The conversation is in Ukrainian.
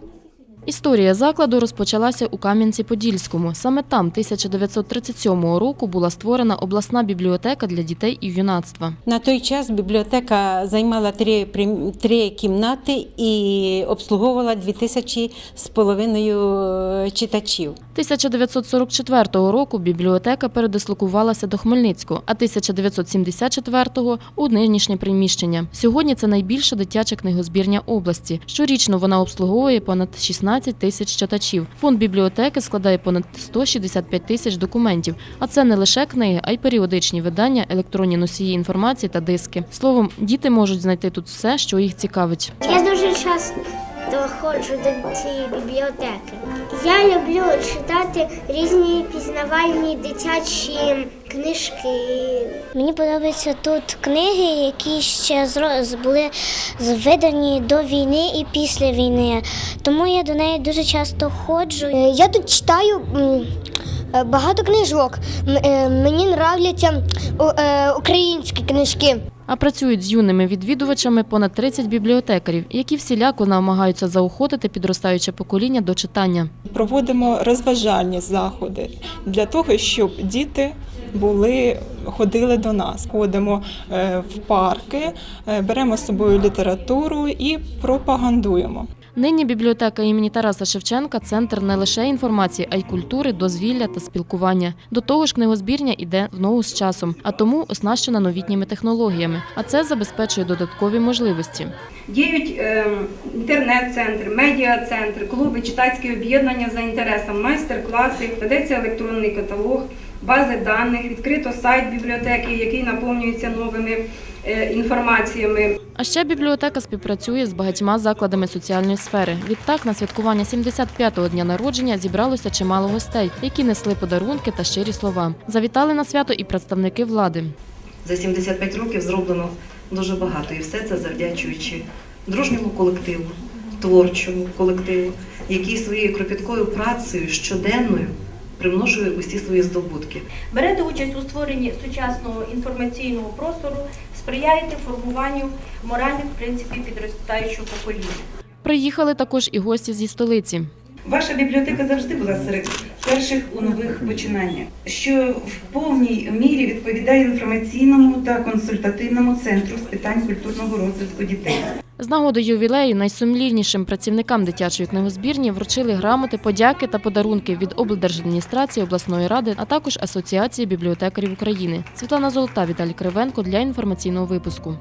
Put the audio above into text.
Gracias. Історія закладу розпочалася у Кам'янці-Подільському. Саме там 1937 року була створена обласна бібліотека для дітей і юнацтва. На той час бібліотека займала три, три кімнати і обслуговувала дві тисячі з половиною е, читачів. 1944 року бібліотека передислокувалася до Хмельницького, а 1974-го – у нинішнє приміщення. Сьогодні це найбільша дитяча книгозбірня області. Щорічно вона обслуговує понад 16 тисяч читачів. Фонд бібліотеки складає понад 165 тисяч документів. А це не лише книги, а й періодичні видання, електронні носії інформації та диски. Словом, діти можуть знайти тут все, що їх цікавить. Я дуже часто ходжу до цієї бібліотеки. Я люблю читати різні пізнавальні дитячі книжки. Мені подобаються тут книги, які ще були видані до війни і після війни. Тому я до неї дуже часто ходжу. Е, Я тут читаю багато книжок. Е, Мені нравляться е, українські книжки. А працюють з юними відвідувачами понад 30 бібліотекарів, які всіляко намагаються заохотити підростаюче покоління до читання. Проводимо розважальні заходи для того, щоб діти були ходили до нас. Ходимо е, в парки, е, беремо з собою літературу і пропагандуємо. Нині бібліотека імені Тараса Шевченка центр не лише інформації, а й культури, дозвілля та спілкування. До того ж, книгозбірня йде в ногу з часом, а тому оснащена новітніми технологіями. А це забезпечує додаткові можливості. Діють е, інтернет-центр, медіа-центр, клуби, читацькі об'єднання за інтересом, майстер-класи, ведеться електронний каталог, бази даних, відкрито сайт бібліотеки, який наповнюється новими е, інформаціями. А ще бібліотека співпрацює з багатьма закладами соціальної сфери. Відтак на святкування 75-го дня народження зібралося чимало гостей, які несли подарунки та щирі слова. Завітали на свято і представники влади. За 75 років зроблено дуже багато, і все це завдячуючи дружньому колективу, творчому колективу, який своєю кропіткою працею щоденною примножує усі свої здобутки. берете участь у створенні сучасного інформаційного простору, сприяєте формуванню моральних принципів підростаючого покоління. Приїхали також і гості зі столиці. Ваша бібліотека завжди була серед перших у нових починаннях, що в повній мірі відповідає інформаційному та консультативному центру з питань культурного розвитку дітей. З нагоди ювілею найсумліннішим працівникам дитячої книгозбірні вручили грамоти, подяки та подарунки від облдержадміністрації обласної ради, а також Асоціації бібліотекарів України. Світлана Золота, Віталій Кривенко для інформаційного випуску.